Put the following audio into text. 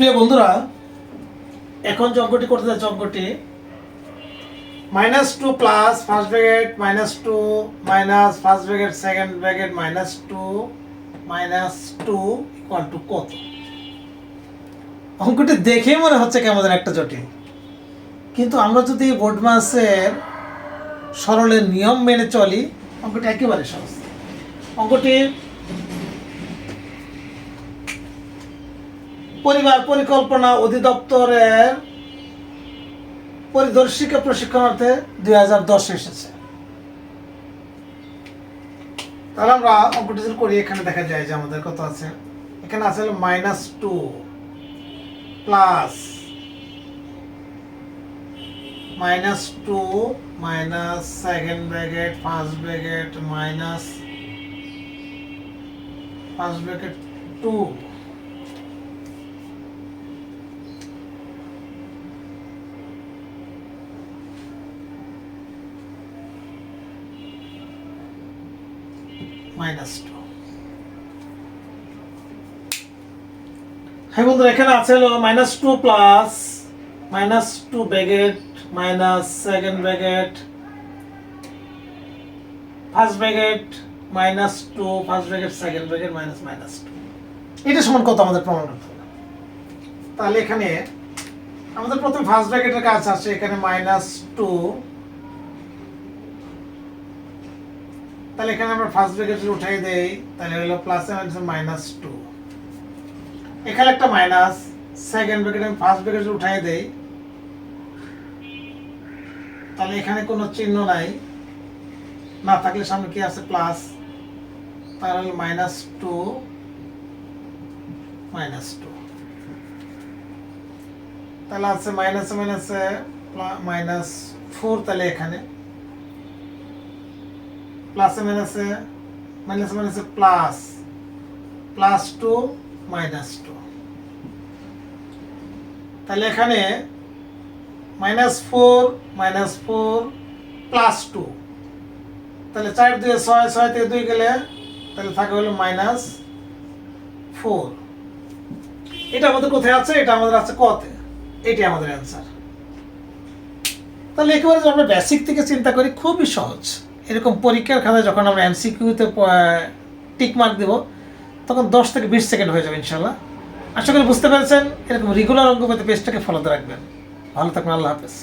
প্রিয় বন্ধুরা এখন যে অঙ্কটি করতে যাচ্ছে অঙ্কটি minus two plus first bracket minus two minus first bracket second bracket minus two minus two equal to কত? অঙ্কটি দেখে মনে হচ্ছে কেমন যেন একটা জটিল। কিন্তু আমরা যদি বোর্ড মাসের সরলের নিয়ম মেনে চলি অঙ্কটি একেবারে সহজ। অঙ্কটি পরিবার পরিকল্পনা অধিদপ্তরের পরিদর্শিকা প্রশিক্ষণার্থে দুই হাজার দশে এসেছে। তাহলে আমরা অঙ্কটি যদি করি, এখানে দেখা যায় যে আমাদের কত আছে? এখানে আছে minus two plus minus two minus second bracket first bracket minus first bracket two minus two. হ্যাঁ বন্ধুরা, এখানে আছে হলো minus two plus minus two bracket minus second bracket first bracket minus two, first bracket second bracket minus minus two. এটা সমান কত আমাদের প্রমাণ করতে হবে। তাহলে এখানে আমাদের প্রথম ফার্স্ট ব্র্যাকেটের কাজ আছে, এখানে মাইনাস টু তাহলে এখানে আমরা ফার্স্ট ব্র্যাকেট উঠাই দেই, তাহলে হলো প্লাস মাইনাস টু এখানে একটা মাইনাস সেকেন্ড ব্র্যাকেট আমি ফার্স্ট ব্র্যাকেট উঠাই দেই, তাহলে এখানে কোনো চিহ্ন নাই। না থাকলে সামনে কি আছে? প্লাস তাহলে মাইনাস টু মাইনাস টু তাহলে আছে মাইনাসে মাইনাসে মাইনাস ফোর তাহলে এখানে। প্লাসে মাইনাসে মাইনাসে মাইনাসে plus plus two minus two তাহলে এখানে minus four minus four plus two তাহলে চার দুই ছয় ছয় থেকে দুই গেলে, তাহলে থাকে হলো মাইনাস ফোর এটা আমাদের কোথায় আছে? এটা আমাদের আছে কতে। এটি আমাদের অ্যান্সার তাহলে একেবারে আমরা বেসিক থেকে চিন্তা করি, খুবই সহজ। এরকম পরীক্ষার খাতায় যখন আমরা এমসিকিউতে টিক মার্ক দেবো, তখন দশ থেকে বিশ সেকেন্ড হয়ে যাবে ইনশাল্লাহ আশা করি বুঝতে পেরেছেন, এরকম রেগুলার অঙ্ক পেজটাকে ফলোতে রাখবেন। ভালো থাকবেন, আল্লাহ হাফেজ।